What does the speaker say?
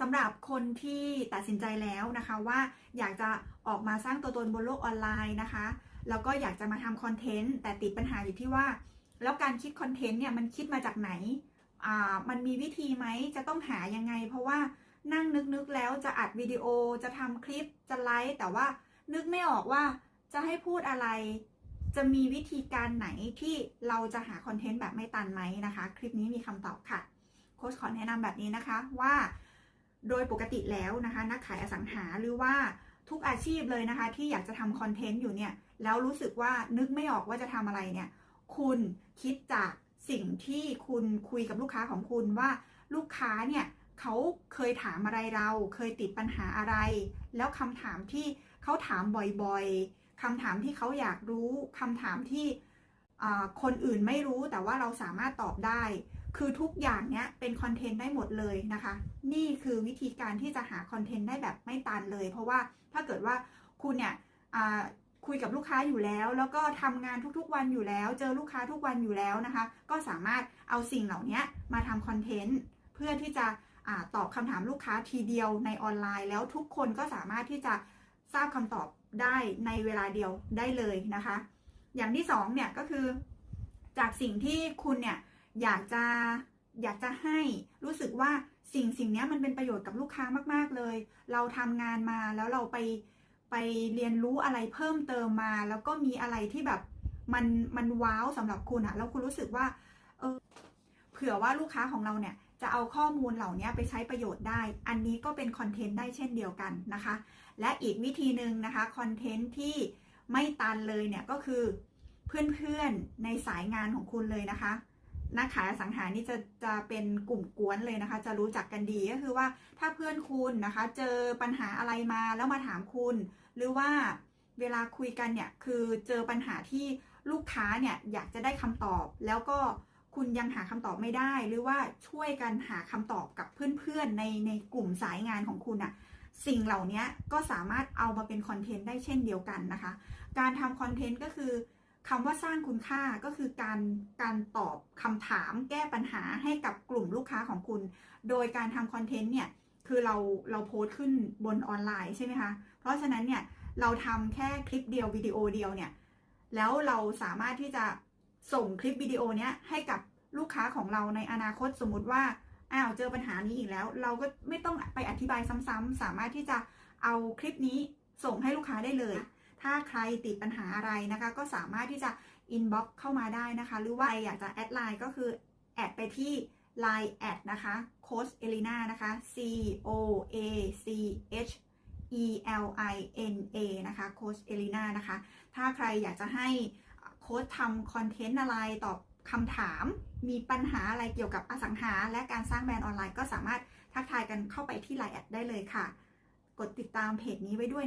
สำหรับคนที่ตัดสินใจแล้วนะคะว่าอยากจะออกมาสร้างตัวตนบนโลกออนไลน์นะคะ แล้วก็อยากจะมาทำคอนเทนต์แต่ติดปัญหาอยู่ที่ว่า แล้วการคิดคอนเทนต์เนี่ยมันคิดมาจากไหนอ่ามันมีวิธีไหมจะต้องหายังไง เพราะว่านั่งนึกๆแล้วจะอัดวิดีโอจะทำคลิปจะไลฟ์แต่ว่านึกไม่ออกว่าจะให้พูดอะไร จะมีวิธีการไหนที่เราจะหาคอนเทนต์แบบไม่ตันไหมนะคะ คลิปนี้มีคำตอบค่ะ โค้ชขอแนะนำแบบนี้นะคะว่า โดยปกติแล้วนะคะ นักขายอสังหาหรือว่าทุกอาชีพเลยนะคะ ที่อยากจะทำคอนเทนต์อยู่เนี่ย แล้วรู้สึกว่านึกไม่ออกว่าจะทำอะไรเนี่ย คุณคิดจากสิ่งที่คุณคุยกับลูกค้าของคุณว่าลูกค้าเนี่ยเขาเคยถามอะไรเรา เคยติดปัญหาอะไร แล้วคำถามที่เขาถามบ่อยๆคำถามที่เขาอยากรู้คำถามที่คนอื่นไม่รู้แต่ว่าเราสามารถตอบได้ คือทุกอย่างเนี้ยเป็นคอนเทนต์ได้หมดเลยนะคะ นี่คือวิธีการที่จะหาคอนเทนต์ได้แบบไม่ตันเลย เพราะว่าถ้าเกิดว่าคุณเนี่ยคุยกับลูกค้าอยู่แล้ว แล้วก็ทำงานทุกๆวันอยู่แล้ว เจอลูกค้าทุกวันอยู่แล้วนะคะ ก็สามารถเอาสิ่งเหล่านี้มาทำคอนเทนต์เพื่อที่จะอตอบคำถามลูกค้าทีเดียวในออนไลน์ แล้วทุกคนก็สามารถที่จะทราบคำตอบได้ในเวลาเดียวได้เลยนะคะ อย่างที่สองเนี่ยก็คือจากสิ่งที่คุณเนี่ย อยากจะอยากจะให้รู้สึกว่าสิ่งสิ่งนี้มันเป็นประโยชน์กับลูกค้ามาก ๆ เลย เราทำงานมาแล้วเราไปไปเรียนรู้อะไรเพิ่มเติมมา แล้วก็มีอะไรที่แบบมันมันว้าวสำหรับคุณอะแล้วคุณรู้สึกว่าเออเผื่อว่าลูกค้าของเราเนี่ยจะเอาข้อมูลเหล่านี้ไปใช้ประโยชน์ได้ อันนี้ก็เป็นคอนเทนต์ได้เช่นเดียวกันนะคะ และอีกวิธีหนึ่งนะคะคอนเทนต์ที่ไม่ตันเลยเนี่ยก็คือเพื่อนๆในสายงานของคุณเลยนะคะ นักขายสังหานี่จะจะเป็นกลุ่มกวนเลยนะคะ จะรู้จักกันดีก็คือว่าถ้าเพื่อนคุณนะคะ เจอปัญหาอะไรมาแล้วมาถามคุณ หรือว่าเวลาคุยกันเนี่ยคือเจอปัญหาที่ลูกค้าเนี่ยอยากจะได้คำตอบ แล้วก็คุณยังหาคำตอบไม่ได้ หรือว่าช่วยกันหาคำตอบกับเพื่อนๆในในกลุ่มสายงานของคุณอะสิ่งเหล่านี้ก็สามารถเอามาเป็นคอนเทนต์ได้เช่นเดียวกันนะคะ การทำคอนเทนต์ก็คือ คำว่าสร้างคุณค่าก็คือการการตอบคำถามแก้ปัญหาให้กับกลุ่มลูกค้าของคุณ โดยการทำคอนเทนต์เนี่ย คือเราเราโพสต์ขึ้นบนออนไลน์ใช่ไหมคะ เพราะฉะนั้นเนี่ย เราทำแค่คลิปเดียววิดีโอเดียวเนี่ย แล้วเราสามารถที่จะส่งคลิปวิดีโอเนี้ยให้กับลูกค้าของเราในอนาคตสมมุติว่าอ้าวเจอปัญหานี้อีกแล้ว เราก็ไม่ต้องไปอธิบายซ้ำๆสามารถที่จะเอาคลิปนี้ส่งให้ลูกค้าได้เลย ถ้าใครติดปัญหาอะไรนะคะ ก็สามารถที่จะ inbox เข้ามาได้นะคะ หรือว่าอยากจะแอดไลน์ก็คือ แอดไปที่ Line แอดนะคะโค้ชเอลินานะคะ C O A C H E L I N A นะคะโค้ชเอลินานะคะ ถ้าใครอยากจะให้โค้ชทำคอนเทนต์อะไรตอบคำถาม มีปัญหาอะไรเกี่ยวกับอสังหา และการสร้างแบรนด์ออนไลน์ก็สามารถทักทายกันเข้าไปที่ Line แอดได้เลยค่ะ กดติดตามเพจนี้ไว้ด้วยนะ